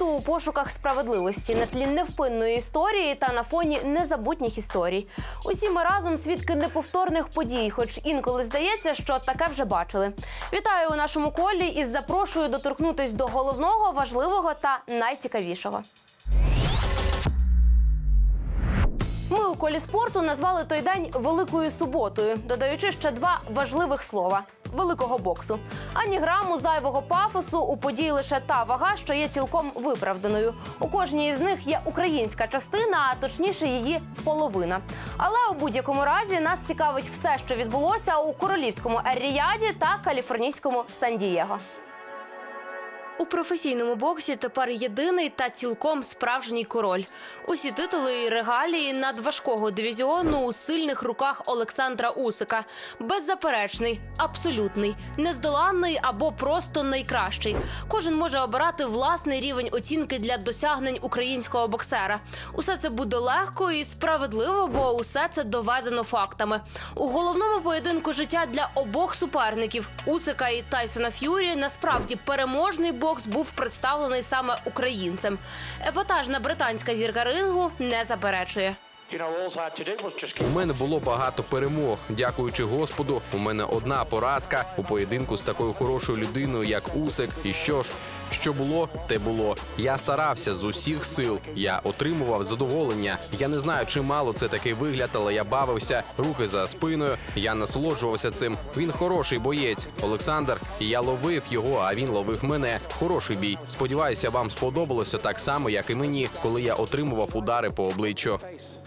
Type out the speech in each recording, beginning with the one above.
спорту у пошуках справедливості на тлі невпинної історії та на фоні незабутніх історій. Усі ми разом свідки неповторних подій, хоч інколи здається, що таке вже бачили. Вітаю у нашому колі і запрошую доторкнутись до головного, важливого та найцікавішого. У колі спорту назвали той день Великою суботою, додаючи ще два важливих слова великого боксу. Ані граму зайвого пафосу у події лише та вага, що є цілком виправданою. У кожній із них є українська частина, а точніше її половина. Але у будь-якому разі нас цікавить все, що відбулося у королівському Ер-Ріяді та каліфорнійському Сан-Дієго. У професійному боксі тепер єдиний та цілком справжній король. Усі титули і регалії надважкого дивізіону у сильних руках Олександра Усика. Беззаперечний, абсолютний, нездоланний або просто найкращий. Кожен може обирати власний рівень оцінки для досягнень українського боксера. Усе це буде легко і справедливо, бо усе це доведено фактами. У головному поєдинку життя для обох суперників Усика і Тайсона Ф'юрі насправді переможний бокс був представлений саме українцем. Епатажна британська зірка рингу не заперечує. У мене було багато перемог. Дякуючи Господу, у мене одна поразка у поєдинку з такою хорошою людиною, як Усик. І що ж, що було, те було. Я старався з усіх сил. Я отримував задоволення. Я не знаю, чи мало це такий вигляд, але я бавився, руки за спиною. Я насолоджувався цим. Він хороший боєць, Олександр. І я ловив його, а він ловив мене. Хороший бій. Сподіваюся, вам сподобалося так само, як і мені, коли я отримував удари по обличчю.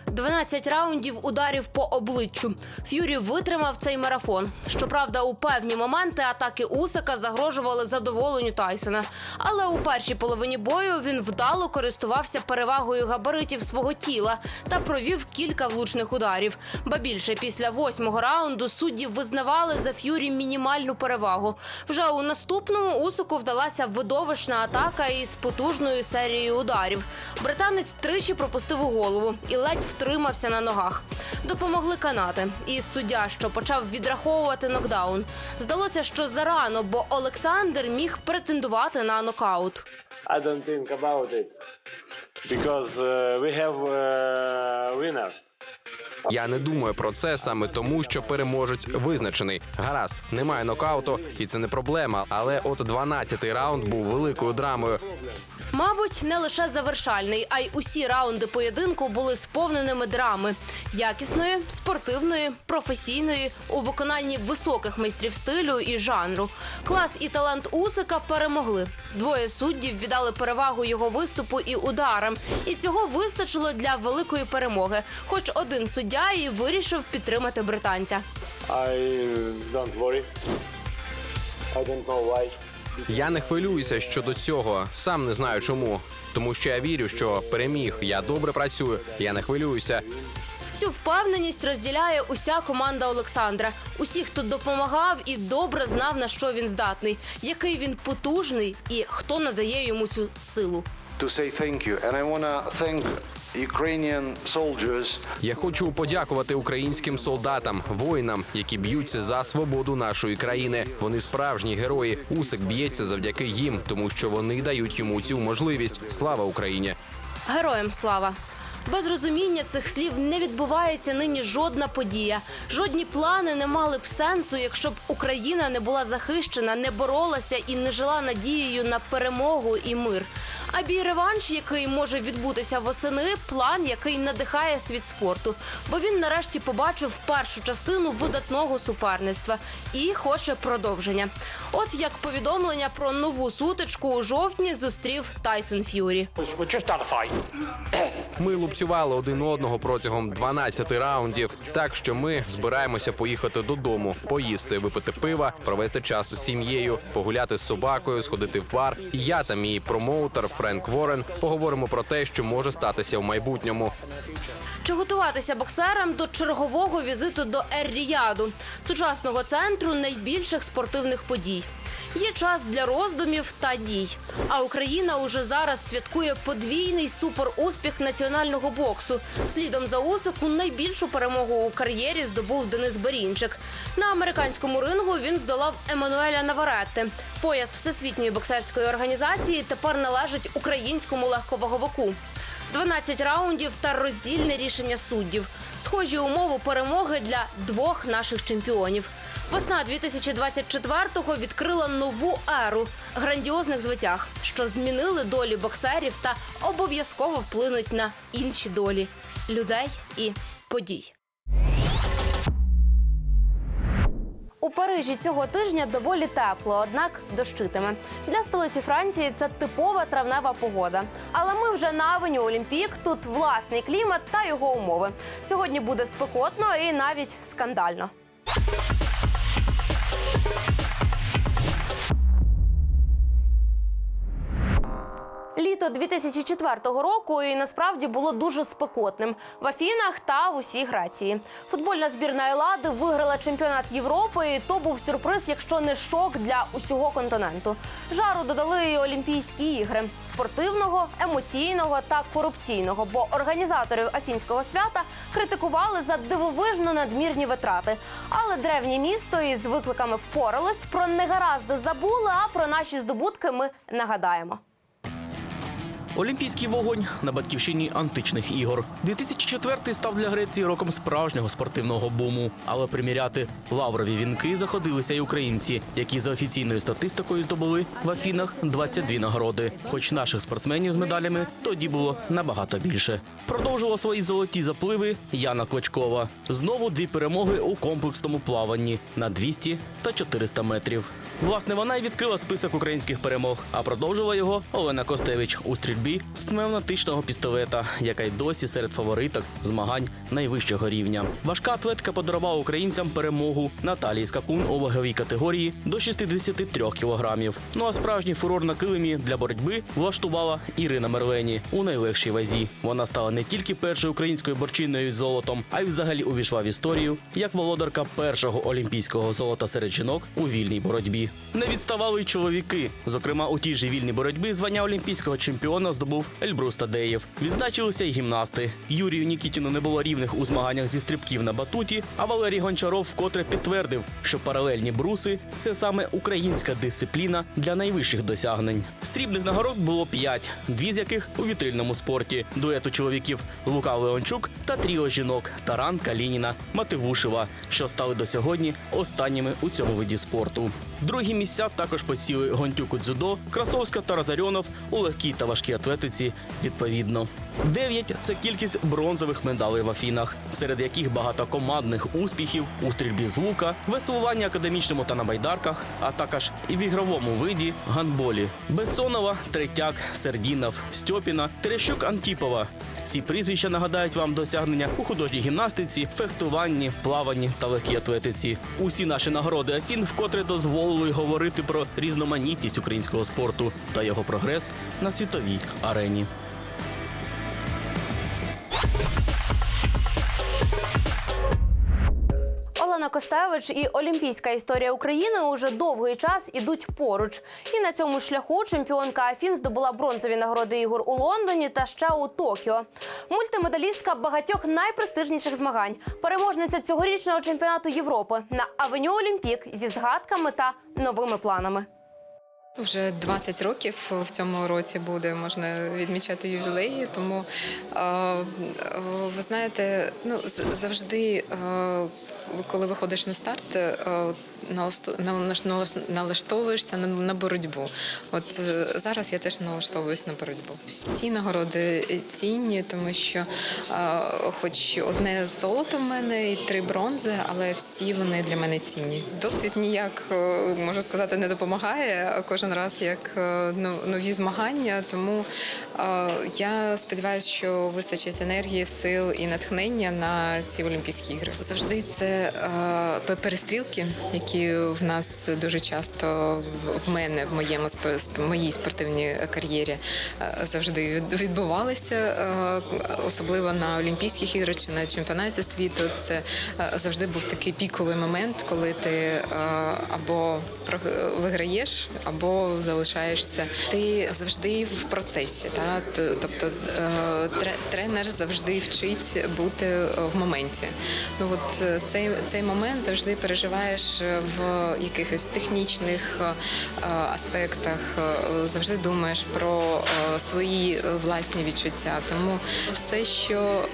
12 раундів ударів по обличчю. Ф'юрі витримав цей марафон. Щоправда, у певні моменти атаки Усика загрожували задоволенню Тайсона. Але у першій половині бою він вдало користувався перевагою габаритів свого тіла та провів кілька влучних ударів. Ба більше після восьмого раунду судді визнавали за Ф'юрі мінімальну перевагу. Вже у наступному Усику вдалася видовищна атака із потужною серією ударів. Британець тричі пропустив у голову і ледь втримався на ногах. Допомогли канати. І суддя, що почав відраховувати нокдаун. Здалося, що зарано, бо Олександр міг претендувати на нокаут. I don't think about it because uh, we have uh, winner. Я не думаю про це саме тому, що переможець визначений. Гаразд, немає нокауту, і це не проблема. Але от 12-й раунд був великою драмою. Мабуть, не лише завершальний, а й усі раунди поєдинку були сповненими драми якісної, спортивної, професійної у виконанні високих майстрів стилю і жанру. Клас і талант Усика перемогли. Двоє суддів віддали перевагу його виступу і ударам, і цього вистачило для великої перемоги. Хоч один суддя і вирішив підтримати британця. I don't worry. I don't know why. Я не хвилююся щодо цього. Сам не знаю чому. Тому що я вірю, що переміг. Я добре працюю. Я не хвилююся. Цю впевненість розділяє уся команда Олександра. Усі, хто допомагав і добре знав на що він здатний, який він потужний і хто надає йому цю силу. to say thank you. And I want to thank Я хочу подякувати українським солдатам, воїнам, які б'ються за свободу нашої країни. Вони справжні герої. Усик б'ється завдяки їм, тому що вони дають йому цю можливість. Слава Україні! Героям слава! Без розуміння цих слів не відбувається нині жодна подія. Жодні плани не мали б сенсу, якщо б Україна не була захищена, не боролася і не жила надією на перемогу і мир. А бій реванш, який може відбутися восени, план, який надихає світ спорту. Бо він нарешті побачив першу частину видатного суперництва і хоче продовження. От як повідомлення про нову сутичку у жовтні зустрів Тайсон Ф'юрі. Ми лупцювали один одного протягом 12 раундів. Так що ми збираємося поїхати додому, поїсти, випити пива, провести час з сім'єю, погуляти з собакою, сходити в бар. І я та мій промоутер Френк Ворен поговоримо про те, що може статися в майбутньому. Чи готуватися боксерам до чергового візиту до Ер-Ріяду, сучасного центру найбільших спортивних подій? Є час для роздумів та дій. А Україна уже зараз святкує подвійний суперуспіх національного боксу. Слідом за Усику найбільшу перемогу у кар'єрі здобув Денис Берінчик. На американському рингу він здолав Еммануеля Наваретти. Пояс всесвітньої боксерської організації тепер належить українському легковаговику. 12 раундів та роздільне рішення суддів. Схожі умови перемоги для двох наших чемпіонів. Весна 2024-го відкрила нову еру грандіозних звитяг, що змінили долі боксерів та обов'язково вплинуть на інші долі людей і подій. У Парижі цього тижня доволі тепло, однак дощитиме. Для столиці Франції це типова травнева погода. Але ми вже на авеню Олімпік. Тут власний клімат та його умови. Сьогодні буде спекотно і навіть скандально. Літо 2004 року і насправді було дуже спекотним в Афінах та в усій Грації. Футбольна збірна Елади виграла чемпіонат Європи. і То був сюрприз, якщо не шок для усього континенту. Жару додали і Олімпійські ігри спортивного, емоційного та корупційного. Бо організаторів афінського свята критикували за дивовижно надмірні витрати. Але древнє місто із викликами впоралось. Про негаразди забули. А про наші здобутки ми нагадаємо. Олімпійський вогонь на батьківщині античних ігор. 2004 став для Греції роком справжнього спортивного буму. Але приміряти лаврові вінки заходилися й українці, які за офіційною статистикою здобули в Афінах 22 нагороди. Хоч наших спортсменів з медалями тоді було набагато більше. Продовжувала свої золоті запливи Яна Клочкова. Знову дві перемоги у комплексному плаванні на 200 та 400 метрів. Власне, вона й відкрила список українських перемог, а продовжила його Олена Костевич у стрільбі з пневматичного пістолета, яка й досі серед фавориток змагань найвищого рівня. Важка атлетка подарувала українцям перемогу Наталії Скакун у ваговій категорії до 63 кілограмів. Ну а справжній фурор на килимі для боротьби влаштувала Ірина Мерлені у найлегшій вазі. Вона стала не тільки першою українською борчиною з золотом, а й взагалі увійшла в історію як володарка першого олімпійського золота серед жінок у вільній боротьбі. Не відставали й чоловіки. Зокрема, у тій же вільній боротьбі звання олімпійського чемпіона здобув Ельбрус Тадеєв. Відзначилися й гімнасти. Юрію Нікітіну не було рівних у змаганнях зі стрибків на батуті, а Валерій Гончаров вкотре підтвердив, що паралельні бруси це саме українська дисципліна для найвищих досягнень. Срібних нагород було п'ять, дві з яких у вітрильному спорті. Дуету чоловіків Лука Леончук та тріо жінок Таран Калініна Мативушева, що стали до сьогодні останніми у цьому виді спорту. Другі місця також посіли Гонтюк у дзюдо, Красовська та Разарьонов у легкій та важкій атлетиці відповідно. Дев'ять це кількість бронзових медалей в Афінах, серед яких багато командних успіхів у стрільбі з лука, веслуванні академічному та на байдарках, а також і в ігровому виді гандболі. Бессонова, Третяк, Сердінов, Стьопіна, Терещук Антіпова. Ці прізвища нагадають вам досягнення у художній гімнастиці, фехтуванні, плаванні та легкій атлетиці. Усі наші нагороди Афін вкотре дозволили говорити про різноманітність українського спорту та його прогрес на світовій арені. Костевич і Олімпійська історія України уже довгий час ідуть поруч. І на цьому шляху чемпіонка Афін здобула бронзові нагороди ігор у Лондоні та ще у Токіо. Мультимедалістка багатьох найпрестижніших змагань, переможниця цьогорічного чемпіонату Європи на авеню Олімпік зі згадками та новими планами. Вже 20 років в цьому році буде можна відмічати ювілеї. Тому е, е, ви знаєте, ну завжди, е, коли виходиш на старт, е, налаштовуєшся на, боротьбу. От е, зараз я теж налаштовуюсь на боротьбу. Всі нагороди цінні, тому що, е, хоч одне золото в мене і три бронзи, але всі вони для мене цінні. Досвід ніяк можу сказати не допомагає кожен раз як нові змагання. Тому Я сподіваюся, що вистачить енергії, сил і натхнення на ці Олімпійські ігри. Завжди це перестрілки, які в нас дуже часто в- мене в моєму моїй спортивній кар'єрі завжди від- відбувалися, особливо на Олімпійських іграх чи на чемпіонаті світу. Це завжди був такий піковий момент, коли ти або виграєш, або залишаєшся. Ти завжди в процесі. Та? Тобто е, тренер завжди вчить бути е, в моменті. Ну от е, цей, цей момент завжди переживаєш в якихось технічних аспектах, завжди думаєш про свої власні відчуття. Тому все, що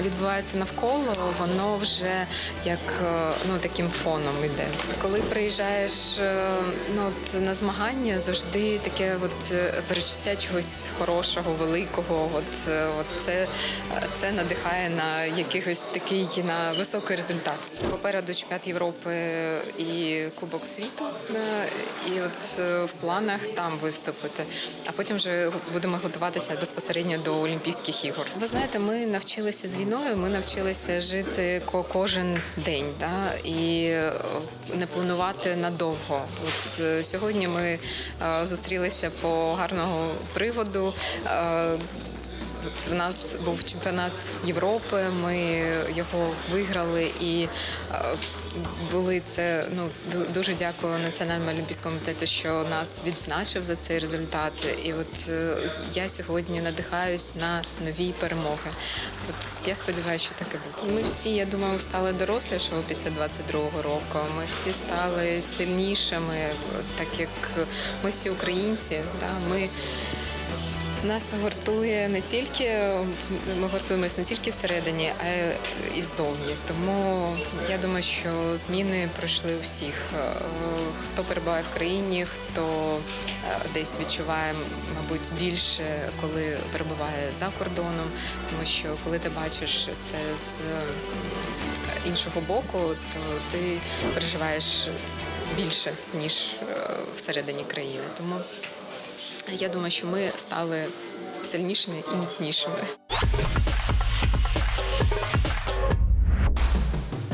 відбувається навколо, воно вже як ну таким фоном іде. Коли приїжджаєш ну от на змагання, завжди таке от перечуття чогось хорошого, великого. От, е, от це, це надихає на якихось такий на високий результат. Попереду чемпіонат Європи і Кубок світу. е, І от е, в планах там виступити. А потім вже будемо готуватися безпосередньо до Олімпійських ігор. Ви знаєте, ми навчилися з війною. Ми навчилися жити кожен день, да? і не планувати надовго. От сьогодні ми зустрілися по гарного приводу. Е, От в нас був чемпіонат Європи. Ми його виграли і е, були це. Ну дуже дякую Національному олімпійському комітету, що нас відзначив за цей результат. І от е, я сьогодні надихаюсь на нові перемоги. От я сподіваюся, що таке буде. Ми всі, я думаю, стали дорослішими після 22-го року. Ми всі стали сильнішими, так як ми всі українці. Да, ми нас гуртує не тільки ми гуртуємось не тільки всередині, а й ззовні. Тому я думаю, що зміни пройшли у всіх. Е, Хто перебуває в країні, хто е, десь відчуває, мабуть, більше, коли перебуває за кордоном, тому що коли ти бачиш це з іншого боку, то ти переживаєш більше ніж е, всередині країни. Тому я думаю, що ми стали сильнішими і міцнішими.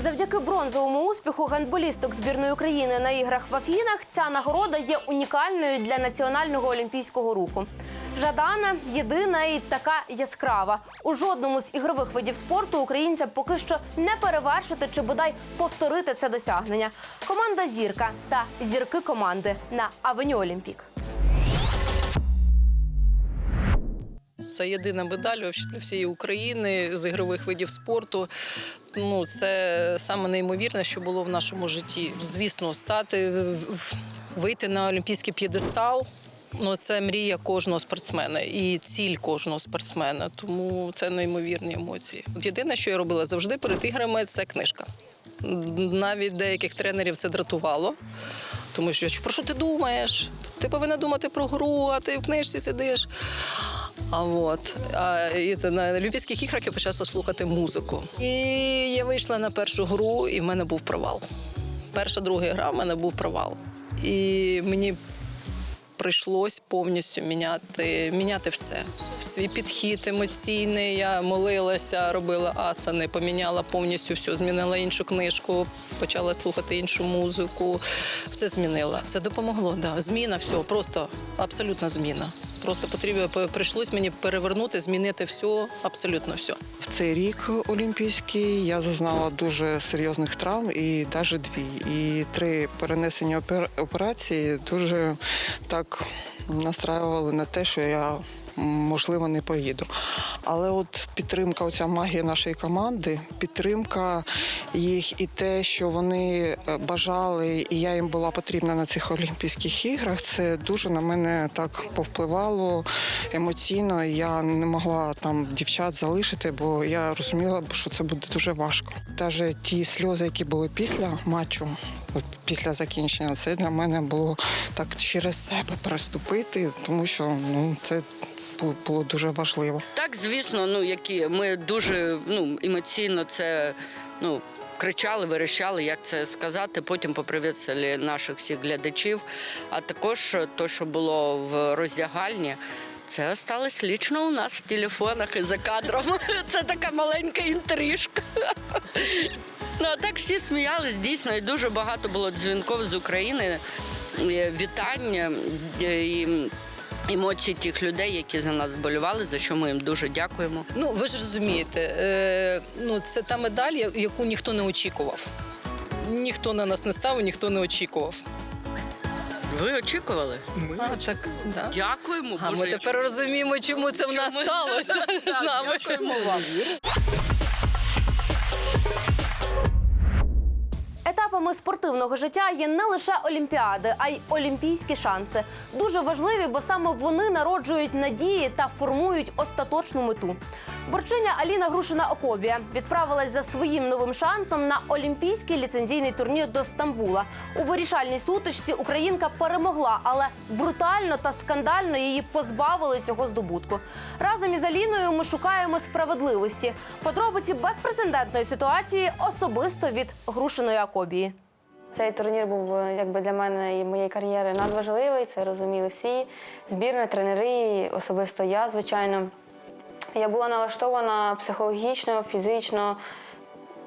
Завдяки бронзовому успіху гандболісток збірної України на іграх в Афінах ця нагорода є унікальною для національного олімпійського руху. Жадана єдина і така яскрава. У жодному з ігрових видів спорту українцям поки що не перевершити чи бодай повторити це досягнення. Команда Зірка та зірки команди на Авеню Олімпік. Це єдина медаль для всієї України з ігрових видів спорту. Ну, це саме неймовірне, що було в нашому житті. Звісно, стати вийти на олімпійський п'єдестал. Ну, це мрія кожного спортсмена і ціль кожного спортсмена. Тому це неймовірні емоції. От єдине, що я робила завжди перед іграми, це книжка. Навіть деяких тренерів це дратувало. Тому що про що ти думаєш? Ти повинна думати про гру, а ти в книжці сидиш. А от а, і це на Олімпійських іграх я почала слухати музику. І я вийшла на першу гру, і в мене був провал. Перша, друга гра в мене був провал. І мені прийшлось повністю міняти, міняти все. Свій підхід емоційний. Я молилася, робила асани, поміняла повністю все, змінила іншу книжку, почала слухати іншу музику. Все змінила. Це допомогло. Да. Зміна, все, просто абсолютна зміна. Просто потрібно прийшлось мені перевернути, змінити все, абсолютно все. В цей рік олімпійський я зазнала дуже серйозних травм і навіть дві. І три перенесення опер- операції дуже так настраювали на те, що я можливо не поїду. Але от підтримка, оця магія нашої команди, підтримка їх і те, що вони е, бажали, і я їм була потрібна на цих Олімпійських іграх, це дуже на мене так повпливало емоційно. Я не могла там дівчат залишити, бо я розуміла, що це буде дуже важко. Навіть ті сльози, які були після матчу, після закінчення, це для мене було так через себе переступити, тому що ну це було дуже важливо. Так, звісно, ну які ми дуже ну емоційно це ну. Кричали, верещали, як це сказати. Потім поприветствували наших всіх глядачів. А також те, що було в роздягальні, Це осталось лічно у нас в телефонах і за кадром. Це така маленька інтрижка. Ну, а так всі сміялись, дійсно, і дуже багато було дзвінків з України, вітання і емоцій тих людей, які за нас вболівали, за що ми їм дуже дякуємо. Ну ви ж розумієте, е, ну це та медаль, яку ніхто не очікував. Ніхто на нас не ставив, ніхто не очікував. Ви очікували? А, так, да. Дякуємо. А ми Боже, тепер розуміємо, чому це в нас сталося з нами. Дякуємо вам. Етапами спортивного життя є не лише олімпіади, а й олімпійські шанси. Дуже важливі, бо саме вони народжують надії та формують остаточну мету. Борчиня Аліна Грушина Окобія відправилась за своїм новим шансом на олімпійський ліцензійний турнір до Стамбула. У вирішальній сутичці Українка перемогла, але брутально та скандально її позбавили цього здобутку. Разом із Аліною ми шукаємо справедливості. Подробиці безпрецедентної ситуації особисто від Грушиної Акобії. Цей турнір був е, якби для мене і моєї кар'єри надважливий. Це розуміли всі. Збірна, тренери, особисто я, звичайно. Я була налаштована психологічно, фізично.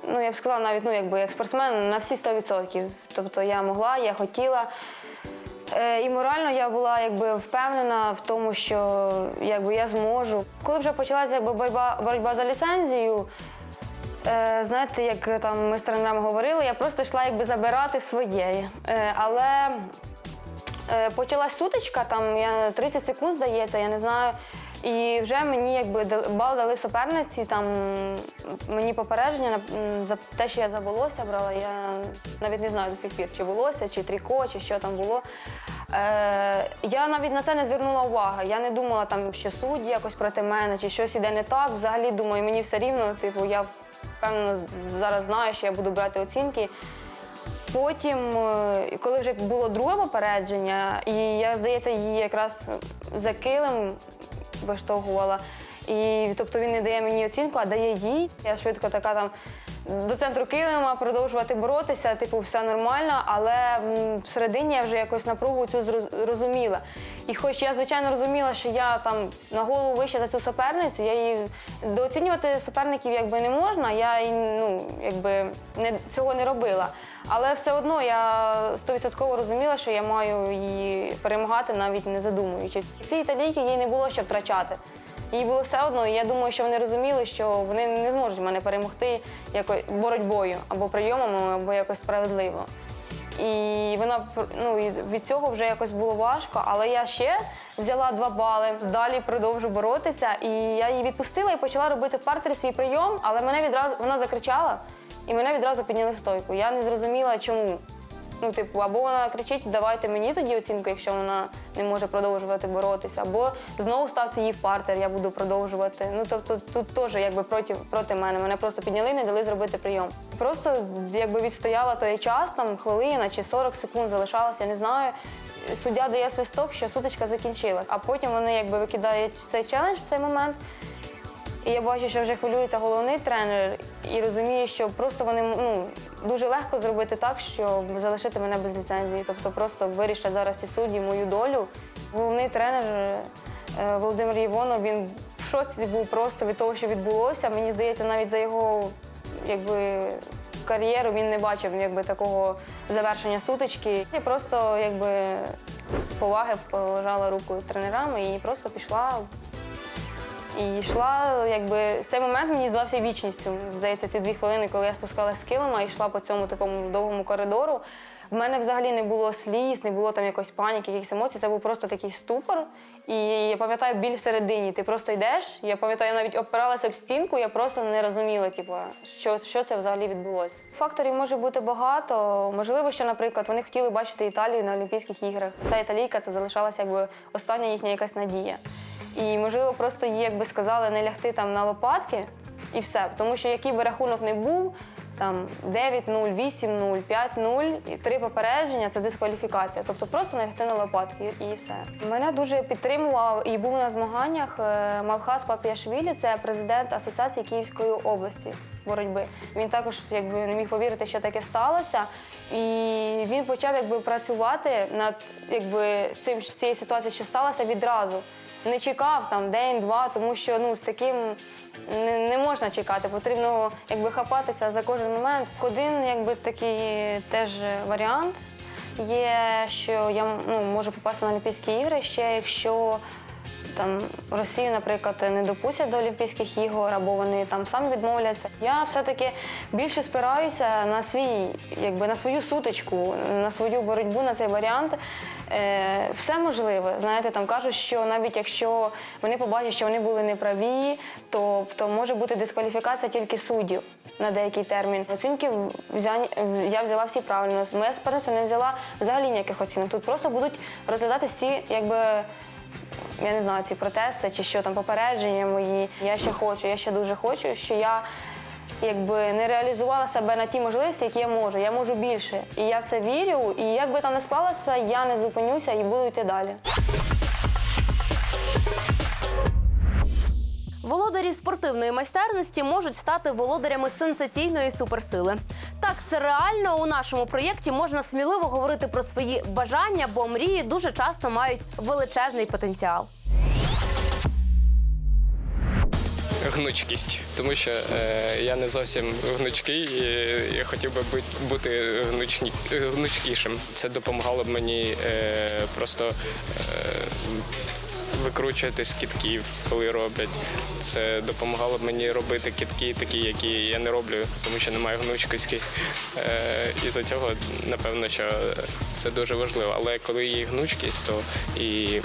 Ну, я б сказала, навіть ну, якби як спортсмен на всі 100%. Тобто я могла, я хотіла. Е, І морально я була якби впевнена в тому, що якби я зможу. Коли вже почалася якби боротьба, боротьба за ліцензію, Е, знаєте, як там ми з тренерами говорили, я просто йшла якби забирати своє. Е, але е, почалась сутичка, там я 30 секунд здається, я не знаю. І вже мені якби бал дали суперниці, там мені попередження за те, що я за волосся брала. Я навіть не знаю до сих пір, чи волосся, чи тріко, чи що там було. Е, я навіть на це не звернула уваги. Я не думала, там, що судді якось проти мене, чи щось іде не так. Взагалі думаю, мені все рівно, типу, я впевнено зараз знаю, що я буду брати оцінки. Потім, е, коли вже було друге попередження, і я, здається, її якраз за килим виштовхувала. І тобто він не дає мені оцінку, а дає їй. Я швидко така там до центру килима, продовжувати боротися, типу, все нормально, але всередині я вже якось напругу цю зроз- розуміла. І хоч я, звичайно, розуміла, що я там на голову вище за цю суперницю, я її дооцінювати суперників якби не можна, я ну, якби не, цього не робила. Але все одно я стовідсотково розуміла, що я маю її перемагати, навіть не задумуючи. Ці італійки їй не було що втрачати. Їй було все одно, і я думаю, що вони розуміли, що вони не зможуть мене перемогти якось боротьбою або прийомами, або якось справедливо. І вона ну, від цього вже якось було важко, але я ще взяла два бали, далі продовжу боротися. І я її відпустила і почала робити в партері свій прийом, але мене відразу вона закричала і мене відразу підняли в стойку. Я не зрозуміла, чому. Ну, типу, або вона кричить, давайте мені тоді оцінку, якщо вона не може продовжувати боротися, або знову ставте її в партер, я буду продовжувати. Ну тобто тут теж якби проти, проти мене. Мене просто підняли, не дали зробити прийом. Просто якби відстояла той час, там хвилина чи 40 секунд залишалося, я не знаю. Суддя дає свисток, що сутичка закінчилась. А потім вони якби викидають цей челендж в цей момент. І я бачу, що вже хвилюється головний тренер і розуміє, що просто вони ну, дуже легко зробити так, щоб залишити мене без ліцензії. Тобто просто вирішать зараз ці судді мою долю. Головний тренер е, Володимир Євонов, він в шоці був просто від того, що відбулося. Мені здається, навіть за його якби, кар'єру він не бачив якби, такого завершення сутички. Я просто якби, з поваги пожала руку тренерам і просто пішла і йшла, якби цей момент мені здався вічністю. Здається, ці дві хвилини, коли я спускалася з килима і йшла по цьому такому довгому коридору. В мене взагалі не було сліз, не було там якоїсь паніки, якихось емоцій. Це був просто такий ступор. І я пам'ятаю біль всередині. Ти просто йдеш. Я пам'ятаю, я навіть опиралася об стінку, я просто не розуміла, типу, що, що це взагалі відбулося. Факторів може бути багато. Можливо, що, наприклад, вони хотіли бачити Італію на Олімпійських іграх. Ця італійка це залишалася якби остання їхня якась надія. І можливо, просто їй якби сказали не лягти там на лопатки і все. Тому що який би рахунок не був, там 9-0, 8-0, 5-0, і три попередження це дискваліфікація. Тобто просто не лягти на лопатки і все. Мене дуже підтримував і був на змаганнях е, Малхас Папіашвілі, це президент Асоціації Київської області боротьби. Він також якби не міг повірити, що таке сталося. І він почав якби працювати над якби цим цією ситуацією, що сталося відразу. Не чекав там день-два, тому що ну з таким не, не можна чекати. Потрібно якби хапатися за кожен момент. Один якби такий теж варіант є, що я ну, можу попасти на Олімпійські ігри ще, якщо там Росію, наприклад, не допустять до Олімпійських ігор, або вони там самі відмовляться. Я все-таки більше спираюся на свій, якби на свою сутичку, на свою боротьбу на цей варіант. Е, все можливе. Знаєте, там кажуть, що навіть якщо вони побачать, що вони були неправі, то, то може бути дискваліфікація тільки суддів на деякий термін. Оцінки взяні, я взяла всі правильно. Моя суперниця не взяла взагалі ніяких оцінок. Тут просто будуть розглядати всі, якби я не знаю, ці протести чи що там попередження мої. Я ще хочу, я ще дуже хочу, що я якби не реалізувала себе на ті можливості, які я можу. Я можу більше. І я в це вірю. І як би там не склалося, я не зупинюся і буду йти далі. Володарі спортивної майстерності можуть стати володарями сенсаційної суперсили. Так, це реально у нашому проєкті можна сміливо говорити про свої бажання, бо мрії дуже часто мають величезний потенціал. Гнучкість, тому що е, я не зовсім гнучкий, і я хотів би бути, бути гнучні, гнучкішим. Це допомагало б мені е, просто е, викручувати з кітків, коли роблять. Це допомагало б мені робити кітки, такі, які я не роблю, тому що немає гнучкості. Е, і за цього, напевно, що це дуже важливо. Але коли є гнучкість, то і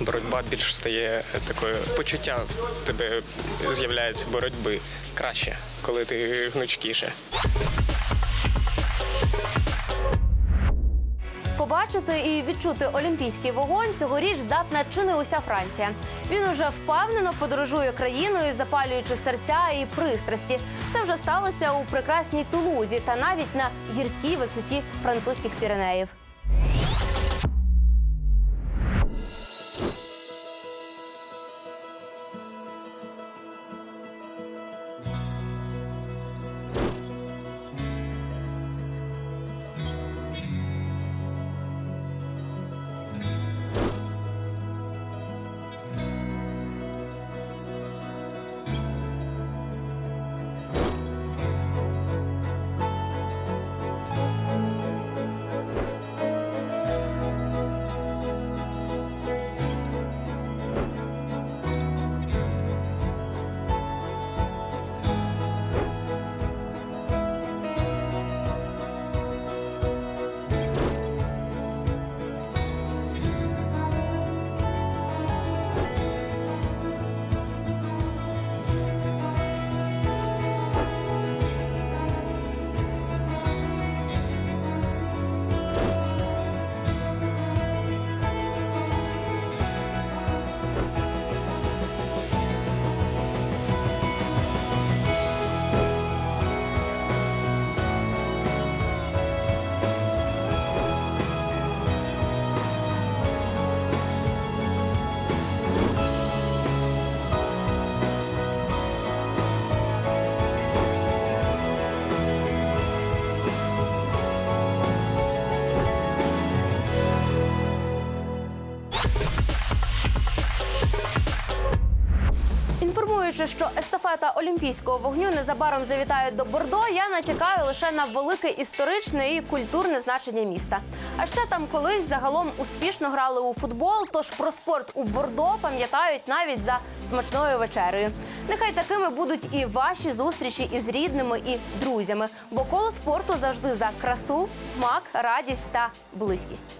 боротьба більш стає такою почуття в тебе з'являється боротьби краще, коли ти гнучкіше. Побачити і відчути олімпійський вогонь цьогоріч здатна чи не уся Франція. Він уже впевнено подорожує країною, запалюючи серця і пристрасті. Це вже сталося у прекрасній Тулузі та навіть на гірській висоті французьких Піренеїв. Інформуючи, що естафета олімпійського вогню незабаром завітає до Бордо, я натякаю лише на велике історичне і культурне значення міста. А ще там колись загалом успішно грали у футбол. Тож про спорт у Бордо пам'ятають навіть за смачною вечерею. Нехай такими будуть і ваші зустрічі із рідними і друзями, бо коло спорту завжди за красу, смак, радість та близькість.